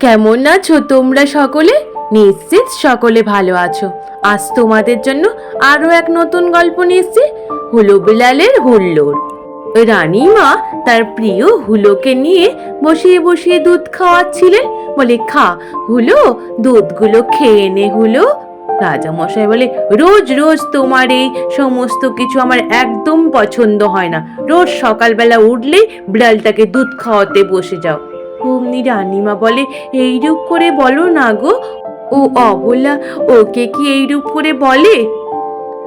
কেমন আছো তোমরা সকলে? নিশ্চিত সকলে ভালো আছো। আজ তোমাদের জন্য আরও এক নতুন গল্প নিয়ে এসেছি হুলো বিলালের হুল্লোড়। রানীমা তার প্রিয় হুলোকে নিয়ে বসিয়ে বসিয়ে দুধ খাওয়াচ্ছিলেন। বলে, খা, হুলো, দুধগুলো খেয়ে নে হুলো। রাজামশাই বলে, রোজ রোজ তোমার এই সমস্ত কিছু আমার একদম পছন্দ হয় না। রোজ সকালবেলা উঠলেই বিড়ালটাকে দুধ খাওয়াতে বসে যাও। অমনি রানীমা বলে, এইরূপ করে বলো না গো। ও অবলা, ওকে কি এইরূপ করে বলে?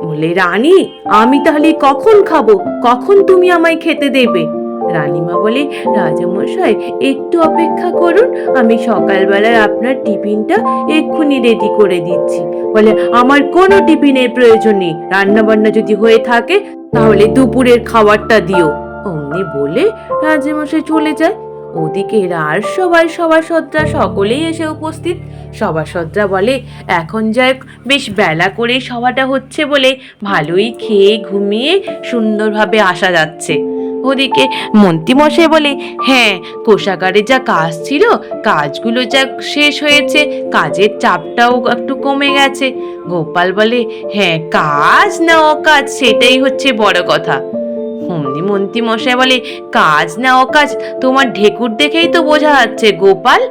বলে, রানী, আমি তাহলে কখন খাব? কখন তুমি আমায় খেতে দেবে? রানীমা বলে, রাজামশাই, একটু অপেক্ষা করুন, আমি সকালবেলায় আপনার টিফিনটা এক্ষুনি রেডি করে দিচ্ছি। বলে, আমার কোনো টিফিনের প্রয়োজন নেই। রান্না বান্না যদি হয়ে থাকে, তাহলে দুপুরের খাবারটা দিও। অমনি বলে, রাজামশাই চলে যায়। ওদিকে আর সবাই সভাসদরা সকলেই এসে উপস্থিত। সভাসদরা বলে, এখন যাক বেশ বেলা করে সভাটা হচ্ছে বলে ভালোই খেয়ে ঘুমিয়ে সুন্দরভাবে আসা যাচ্ছে। ওদিকে মন্ত্রীমশাই বলে হ্যাঁ কোষাগারে যা কাজ ছিল, কাজগুলো যা শেষ হয়েছে, কাজের চাপটাও একটু কমে গেছে। গোপাল বলে হ্যাঁ কাজ না অকাজ, সেটাই হচ্ছে বড় কথা। অমনি মন্ত্রী মশাই বলে, কাজ না অকাজ, তোমার ঢেকুর দেখেই তো বোঝা যাচ্ছে, গোপাল।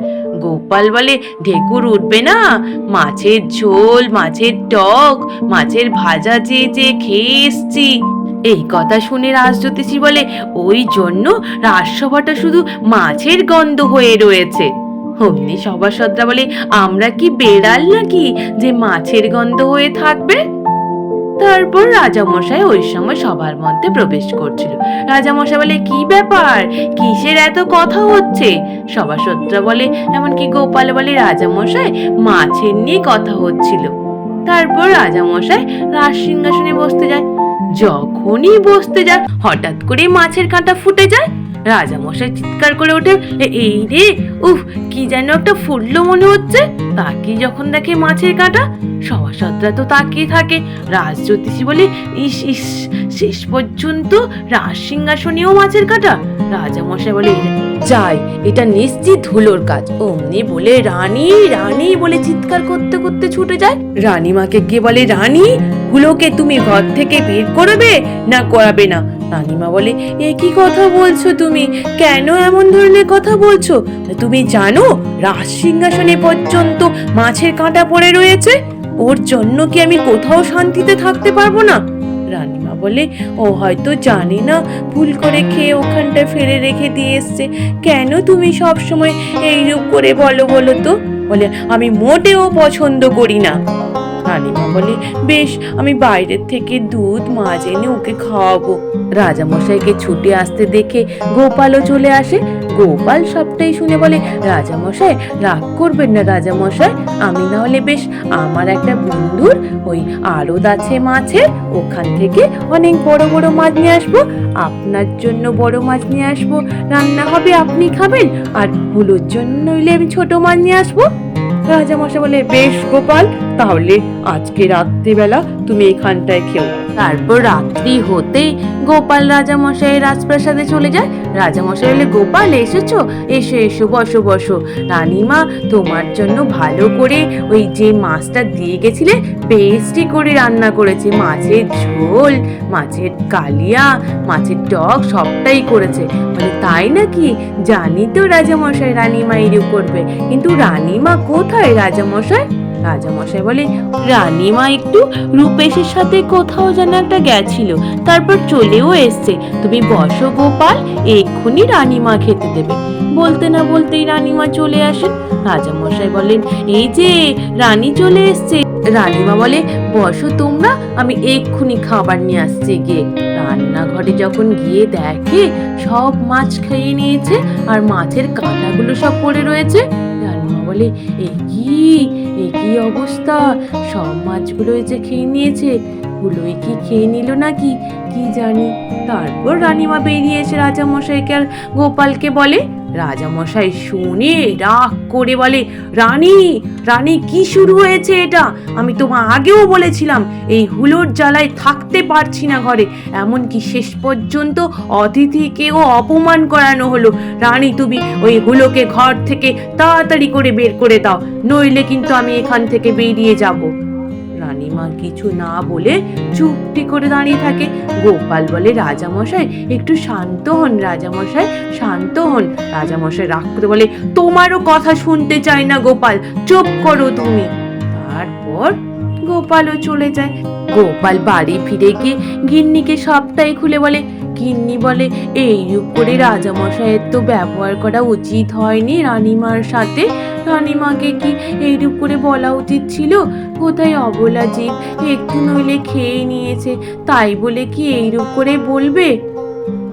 গোপাল বলে, ঢেকুর উঠবে না। মাছের ঝোল, মাছের টক, মাছের ভাজা যে যে খেয়ে এসছি। এই কথা শুনে রাজজ্যোতিষী বলে, ওই জন্য রাজসভাটা শুধু মাছের গন্ধ হয়ে রয়েছে। অমনি সভাসদরা বলে, আমরা কি বেড়াল নাকি যে মাছের গন্ধ হয়ে থাকবে? তারপর রাজামশাই ওই সময় সবার মধ্যে প্রবেশ করছিল। রাজামশাই বলে, কি ব্যাপার? কিসের এত কথা হচ্ছে? সভাসদরা বলে, এমনকি গোপাল বলে রাজামশাই মাছের নিয়ে কথা হচ্ছিল। তারপর রাজামশাই রাজ সিংহাসনে বসতে যায়। যখনই বসতে যায়, হঠাৎ করে মাছের কাঁটা ফুটে যায় রাজামশাই চিৎকার করে ওঠে এই রে, উফ, কি যেন একটা ফুটলো মনে হচ্ছে। তাকে যখন দেখে মাছের কাঁটা, সভাসদরা তো তাকিয়ে থাকে। রাজ জ্যোতিষী বলে, ইস ইস, শেষ পর্যন্ত রাজ সিংহাসনেও মাছের কাঁটা? রাজামশাই বলে, যাই, এটা নিশ্চিত ধুলোর কাজ। অমনি বলে, রানী রানী, বলে চিৎকার করতে করতে ছুটে যায়। রানীমাকে গিয়ে বলে, রানী, হুলোকে তুমি ঘর থেকে বের করবে না করাবে না? রানীমা বলে, এ কি কথা বলছো তুমি? কেন এমন ধরনের কথা বলছো? তুমি জানো রাজ সিংহাসনে পর্যন্ত মাছের কাঁটা পড়ে রয়েছে? ওর জন্য কি আমি কোথাও শান্তিতে থাকতে পারব না? রানীমা বলে, ও হয়তো জানে না, ভুল করে খেয়ে ওখানটা ফেলে রেখে দিয়ে এসছে। কেন তুমি সব সময় এইরূপ করে বলো বলো তো? বলে, আমি মোটেও পছন্দ করি না। রানীমা বলে, বেশ, আমি বাইরের থেকে দুধ মাছ এনে ওকে খাওয়াবো। রাজামশাইকে ছুটে আসতে দেখে গোপালও চলে আসে। গোপাল সবটাই শুনে বলে, রাজামশাই, রাগ করবেন না রাজামশাই, আমি না হলে বেশ, আমার একটা বন্ধুর ওই আড়ত আছে মাছের, ওখান থেকে অনেক বড় বড় মাছ নিয়ে আসব। আপনার জন্য বড় মাছ নিয়ে আসব। রান্না হবে, আপনি খাবেন, আর হুলোর জন্য নইলে আমি ছোট মাছ নিয়ে আসব। রাজামশাই বলে, বেশ গোপাল তাহলে আজকে রাত্রিবেলা তুমি এখানটায় খেও। তারপর রাত্রি হতেই গোপাল রাজামশাই রাজপ্রাসাদে চলে যায়। রাজামশাই বলে, গোপাল, এসেছ? এসো এসো, বসো বসো। রানীমা, তোমার জন্য ভালো করে ওই যে মাছটা দিয়ে গেছিলে পেস্টি করে রান্না করেছে। মাছের ঝোল, মাছের কালিয়া, মাছের টক, সবটাই করেছে। বলে, তাই নাকি? জানি তো রাজামশাই রানীমা এরূপ করবে কিন্তু রানীমা কোথায় রাজামশাই? রাজামশাই বলে, রানীমা একটু রূপেশের সাথে কোথাও যেন একটা গেছিল, তারপর চলেও এসছে। তুমি বসো গোপাল, এক্ষুনি রানীমা খেতে দেবে। বলতে না বলতেই রানীমা চলে আসেন। রাজামশাই বলেন, এই যে, রানী চলে এসছে। রানীমা বলে, বসো তোমরা, আমি এক্ষুনি খাবার নিয়ে আসছি গিয়ে। রান্নাঘরে যখন গিয়ে দেখে, সব মাছ খেয়ে নিয়েছে, আর মাছের কাঁটাগুলো সব পড়ে রয়েছে, রানীমা বলে, এ কি? কি অবস্থা? সব মাছগুলোই যে খেয়ে নিয়েছে, গুলোই কি খেয়ে নিল নাকি? কি জানি? তারপর রানীমা বেরিয়ে এসে রাজামশাইকে আর গোপালকে বলে রাজামশাই শুনে রাগ করে বলে, রানী রানী, কি শুরু হয়েছে এটা? আমি তোমা আগেও বলেছিলাম, এই হুলোর জ্বালায় থাকতে পারছি না ঘরে। এমনকি শেষ পর্যন্ত অতিথিকেও অপমান করানো হলো। রানী, তুমি ওই হুলোকে ঘর থেকে তাড়াতাড়ি করে বের করে দাও, নইলে কিন্তু আমি এখান থেকে বেরিয়ে যাব। রানীমা কিছু না বলে চুপটি করে দাঁড়িয়ে থাকে। গোপাল বলে, রাজামশাই, একটু শান্ত হন, রাজামশাই, শান্ত হন। রাজামশাই রাগ করে বলে, তোমারও কথা শুনতে চাই না গোপাল, চুপ করো তুমি। তারপর গোপালও চলে যায়। গোপাল বাড়ি ফিরে গিয়ে গিন্নিকে সবটাই খুলে বলে গিন্নি বলে, এইরূপ করে রাজামশাইয়ের তো ব্যবহার করা উচিত হয়নি রানিমার সাথে। রানিমাকে কি এইরূপ করে বলা উচিত ছিল? কোথায় অবলা জীব? একটু নইলে খেয়ে নিয়েছে। তাই বলে কি এইরূপ করে বলবে?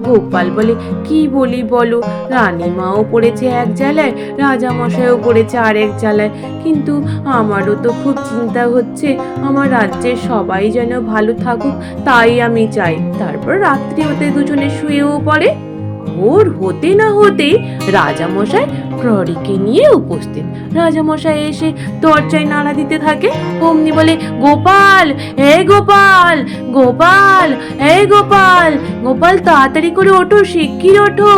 গোপাল বলে, কি বলি বলো? রানীমাও পড়েছে এক জ্বালায়, রাজামশাইও পড়েছে আরেক জ্বালায়। কিন্তু আমারও তো খুব চিন্তা হচ্ছে, আমার রাজ্যের সবাই যেন ভালো থাকুক, তাই আমি চাই। তারপর রাত্রি ওতে দুজনে শুয়েও পড়ে। ভোর হতে না হতেই রাজামশাই প্রহরীকে নিয়ে উপস্থিত। রাজামশাই এসে দরজায় নাড়া দিতে থাকে। অমনি বলে, গোপাল, হে গোপাল গোপাল, হে গোপাল গোপাল, তাড়াতাড়ি করে ওঠো, শিগগির ওঠো।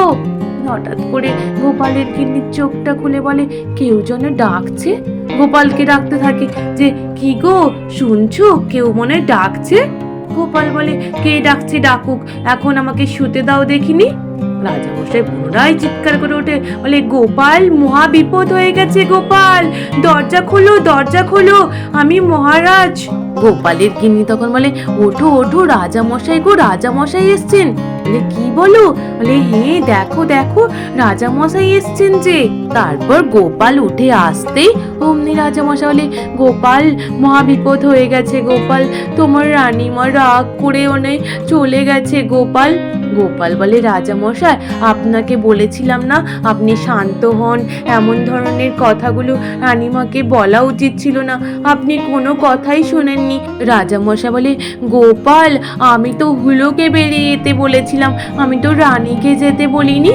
হঠাৎ করে গোপালের গিন্নির চোখটা খুলে বলে, কেউ যেন ডাকছে? গোপালকে ডাকতে থাকে, যে কি গো, শুনছো? কেউ মনে ডাকছে? গোপাল বলে, কে ডাকছে? ডাকুক, এখন আমাকে শুতে দাও দেখিনি। রাজামশাই পুনরায় চিৎকার করে ওঠে। বলে, গোপাল, মহা বিপদ হয়ে গেছে গোপাল। দরজা খোলো দরজা খোলো। আমি মহারাজ। গোপালের গিন্নি তখন বলে, ওঠো ওঠো, রাজামশাই গো, রাজামশাই এসছেন। বলে, কি বলো? বলে হ্যাঁ দেখো দেখো, রাজামশাই এসছেন যে। তারপর গোপাল উঠে আসতেই অমনি রাজামশাই বলে, গোপাল, মহা বিপদ হয়ে গেছে গোপাল। তোমার রানীমা রাগ করে ওনে চলে গেছে গোপাল। গোপাল বলে রাজামশাই, আপনাকে বলেছিলাম না, আপনি শান্ত হন। এমন ধরনের কথাগুলো রানিমাকে বলা উচিত ছিল না। আপনি কোনো কথাই শোনেননি। রাজামশাই বলে, গোপাল, আমি তো হুলোকে বেরিয়ে যেতে বলেছিলাম। আমি তো রানীকে যেতে বলিনি।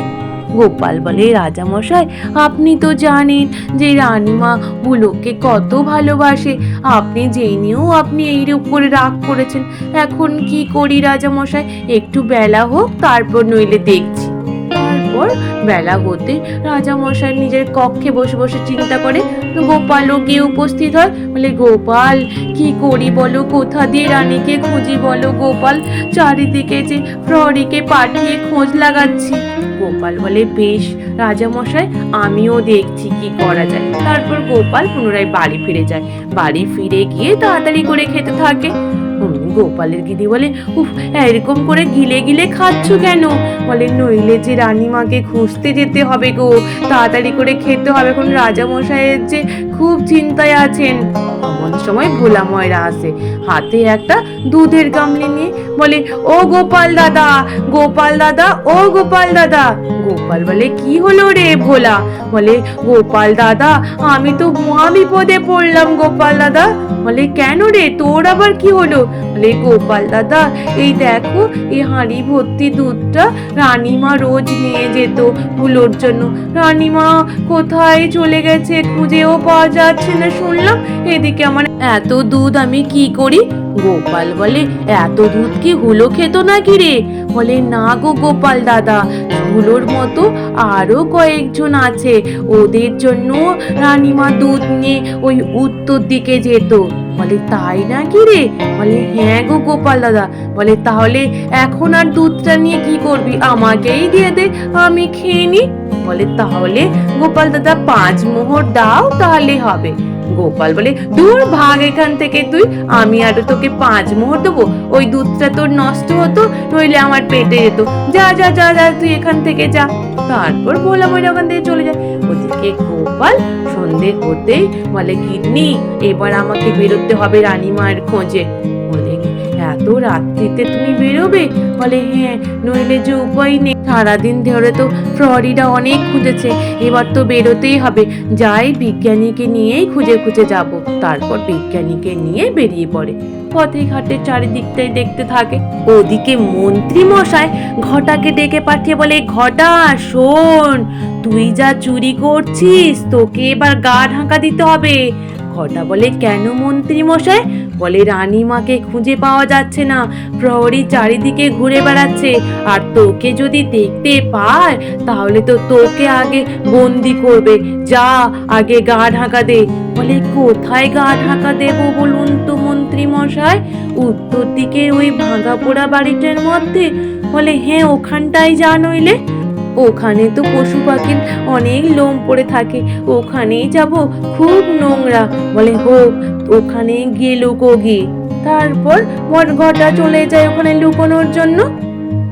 গোপাল বলে, রাজামশাই, আপনি তো জানেন যে রানীমা বুলোকে কত ভালোবাসে। আপনি জেনেও আপনি এইরূপ করে রাগ করেছেন। এখন কি করি রাজামশাই? একটু বেলা হোক, তারপর নইলে দেখছি। তারপর বেলা হতে রাজামশাই নিজের কক্ষে বসে বসে চিন্তা করে গোপালও গিয়ে উপস্থিত হয়? বলে, গোপাল, কি করি বলো? কোথা দিয়ে রানীকে খুঁজি বলো, গোপাল? চারিদিকে যে প্রহরীকে পাঠিয়ে খোঁজ লাগাচ্ছি। গোপাল বলে, বেশ, রাজামশাই, আমিও দেখছি কি করা যায়। তারপর গোপাল পুনরায় বাড়ি ফিরে যায়। বাড়ি ফিরে গিয়ে তাড়াতাড়ি করে খেতে থাকে। গোপালের গিদি বলে, উফ, এরকম করে গিলে গিলে খাচ্ছ কেন? বলে, নইলে যে রানীমাকে খুঁজতে যেতে হবে গো, তাড়াতাড়ি করে খেতে হবে, এখন রাজামশাইয়ের যে খুব চিন্তায় আছেন। এমন সময় ভোলা ময়রা আসে, হাতে একটা দুধের গামলি নিয়ে বলে, ও গোপাল দাদা গোপাল দাদা, ও গোপাল দাদা। গোপাল বলে, কি হলো রে ভোলা? বলে, গোপাল দাদা, আমি তো মহা বিপদে পড়লাম, গোপাল দাদা। বলে, কেন রে? তোর আবার কি হলো? বলে, গোপাল দাদা, এই দেখো, এই হাঁড়ি ভর্তি দুধটা রানীমা রোজ নিয়ে যেত ভুলোর জন্য। রানীমা কোথায় চলে গেছে খুঁজেও পাওয়া যাচ্ছে না শুনলাম। এদিকে আমার এত দুধ আমি কি করি? গোপাল বলে, এত দুধ কি হুলো খেত নাকি রে? বলে, না গো গোপাল দাদা হুলোর মতো আরও কয়েকজন আছে। ওদের জন্য রানিমা দুধ নিয়ে ওই উত্তর দিকে যেত। বলে, তাই নাকি রে? বলে হ্যাঁ গো গোপাল দাদা। বলে, তাহলে এখন আর দুধটা নিয়ে কি করবি? আমাকেই দিয়ে দে, আমি খেয়ে নি। বলে, তাহলে গোপাল দাদা পাঁচ মোহর দাও, তাহলে হবে। গোপাল বলে, দূর ভাগ এখান থেকে তুই, আমি আরও তোকে পাঁচ মোহর দেবো। ওই দুধটা তোর নষ্ট হতো, নইলে আমার পেটে যেত। যা যা যা যা, তুই এখান থেকে যা। তারপর ভোলা ময়না ওখান থেকে চলে যায়। ওদিকে গোপাল সন্ধে হতেই বলে কিডনি এবার আমাকে বেরোতে হবে রানীমার খোঁজে। বলে, এত রাত্রিতে তুমি বেরোবে? বলে হ্যাঁ নইলে যে উপায় নেই। সারাদিন ধরে তো প্রহরীরা অনেক খুঁজেছে। এবার তো বেরোতেই হবে। যাই বিজ্ঞানীকে নিয়েই খুঁজে খুঁজে যাব। তারপর বিজ্ঞানীকে নিয়ে বেরিয়ে পড়ে। পথে ঘাটে চারিদিকটাই দেখতে থাকে। ওদিকে মন্ত্রী মশাই ঘটাকে ডেকে পাঠিয়ে বলে, ঘটা, শোন, তুই যা চুরি করছিস, তোকে এবার গা ঢাকা দিতে হবে। ঘটা বলে, কেন মন্ত্রী মশাই? বলে রানীমাকে খুঁজে পাওয়া যাচ্ছে না। প্রহরী চারিদিকে ঘুরে বেড়াচ্ছে। আর তোকে যদি দেখতে পায়, তাহলে তো তোকে আগে বন্দি করবে। যা, আগে গা ঢাকা দে। বলে, কোথায় গা ঢাকা দেব বলুন তো মন্ত্রী মশাই? উত্তর দিকে ওই ভাঙা পোড়া বাড়িটার মধ্যে? বলে হ্যাঁ ওখানটাই যা নইলে। ওখানে তো পশু পাখির অনেক লোম পড়ে থাকে। ওখানেই যাব খুব নোংরা। বলে, হোক, ওখানে গিয়ে লুকো গিয়ে তারপর ঘটা চলে যায় ওখানে লুকোনোর জন্য।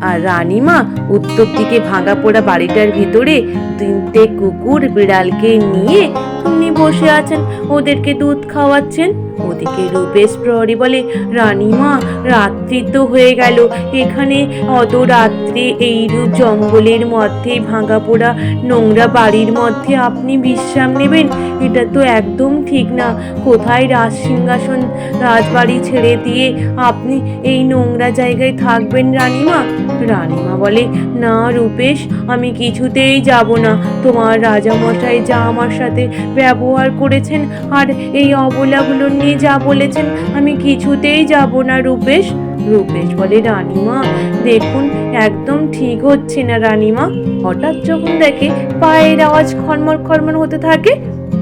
আর রানীমা উত্তর দিকে ভাঙা পোড়া বাড়িটার ভিতরে তিনটে কুকুর বিড়ালকে নিয়ে উনি বসে আছেন। ওদেরকে দুধ খাওয়াচ্ছেন। ওদিকে রূপেশ প্রহরী বলে রানীমা রাত্রি তো হয়ে গেল। এখানে অত রাত্রে এইরূপ জঙ্গলের মধ্যে ভাঙা পোড়া নোংরা বাড়ির মধ্যে আপনি বিশ্রাম নেবেন? এটা তো একদম ঠিক না। কোথায় রাজ সিংহাসন, রাজবাড়ি ছেড়ে দিয়ে আপনি এই নোংরা জায়গায় থাকবেন রানীমা রানীমা বলে, না রূপেশ, আমি কিছুতেই যাব না। তোমার রাজামশাই যা আমার সাথে ব্যবহার করেছেন। আর এই অবলাগুলো নিয়ে যা বলেছেন, আমি কিছুতেই যাব না, রূপেশ। রূপেশ বলে, রানীমা, দেখুন, একদম ঠিক হচ্ছে না রানীমা। হঠাৎ যখন দেখে পায়ের আওয়াজ খরমর খরমর হতে থাকে,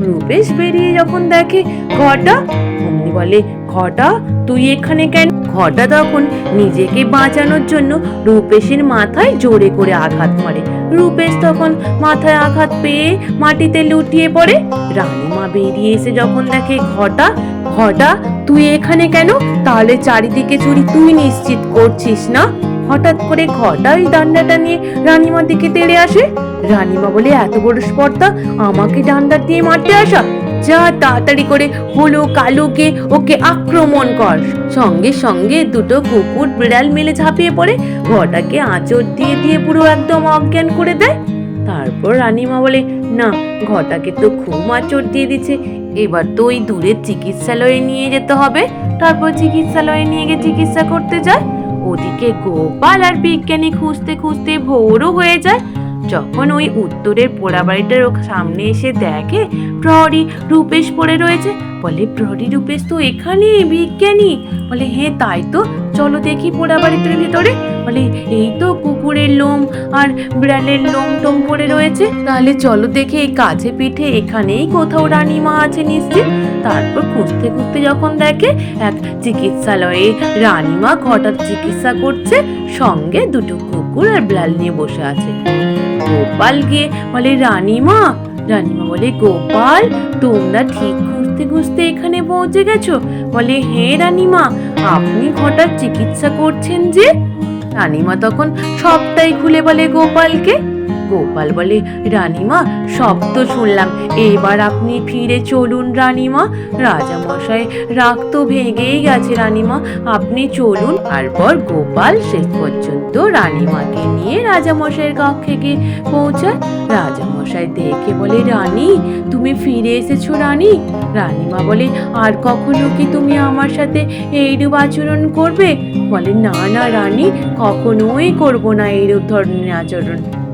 রূপেশ বেরিয়ে যখন দেখে ঘটা বলে ঘটা, তুই এখানে কেন? ঘটা তখন নিজেকে বাঁচানোর জন্য রূপেশের মাথায় জোরে করে আঘাত মারে। রূপেশ তখন মাথায় আঘাত পেয়ে মাটিতে লুটিয়ে পড়ে। রানীমা বেরিয়ে এসে যখন দেখে ঘটা ঘটা, তুই এখানে কেন? তাহলে চারিদিকে চুরি তুই নিশ্চিত করছিস না? হঠাৎ করে ঘটা ওই ডান্ডাটা নিয়ে রানীমার দিকে তেড়ে আসে। রানীমা বলে, এত বড় স্পর্ধা, আমাকে ডান্ডা দিয়ে মারতে আসা। যা তাড়াতাড়ি করে হলো কালুকে ওকে আক্রমণ কর। সঙ্গে সঙ্গে দুটো কুকুর বিড়াল মিলে ঝাঁপিয়ে পড়ে ঘটাকে আঁচড় দিয়ে দিয়ে পুরো একদম অজ্ঞান করে দেয়। তারপর রানীমা বলে, না ঘটাকে তো খুব আঁচড় দিয়ে দিচ্ছে। এবার তো ওই দূরের চিকিৎসালয়ে নিয়ে যেতে হবে। তারপর চিকিৎসালয়ে নিয়ে গিয়ে চিকিৎসা করতে যায়। ওদিকে গোপাল আর বিজ্ঞানী খুঁজতে খুঁজতে ভোরও হয়ে যায়। যখন ওই উত্তরের পোড়া বাড়িটার সামনে এসে দেখে প্রহরী রূপেশ পড়ে রয়েছে, বলে, প্রহরী রূপেশ তো এখানে বিজ্ঞানী। বলে হ্যাঁ তাই তো। চলো দেখি পোড়া বাড়িটার ভিতরে। বলে, এই তো কুকুরের লোম আর বিড়ালের লোম টোম পড়ে রয়েছে। তাহলে চলো দেখে এই কাছে পিঠে এখানেই কোথাও রানীমা আছে নিশ্চিত। তারপর খুঁজতে খুঁজতে যখন দেখে, এক চিকিৎসালয়ে রানীমা হঠাৎ চিকিৎসা করছে, সঙ্গে দুটো কুকুর আর বিড়াল নিয়ে বসে আছে। গোপাল গিয়ে বলে, রানীমা রানীমা বলে, গোপাল, তোমরা ঠিক খুঁজতে খুঁজতে এখানে পৌঁছে গেছো? বলে হ্যাঁ রানীমা, আপনি হঠাৎ চিকিৎসা করছেন যে? রানীমা তখন সবটাই খুলে বলে গোপালকে। গোপাল বলে, রানীমা, সব তো শুনলাম। এবার আপনি ফিরে চলুন রানীমা। রাজামশাই, রাগ তো ভেঙেই গেছে রানীমা। আপনি চলুন। তারপর গোপাল শেষ পর্যন্ত রানীমাকে নিয়ে রাজা রাজামশাইয়ের কক্ষে গিয়ে পৌঁছায়। রাজামশাই দেখে বলে, রানী, তুমি ফিরে এসেছ রানী? রানীমা বলে, আর কখনো কি তুমি আমার সাথে এইরূপ আচরণ করবে? বলে, না না রানী, কখনোই করব না এইরূপ ধরনের আচরণ।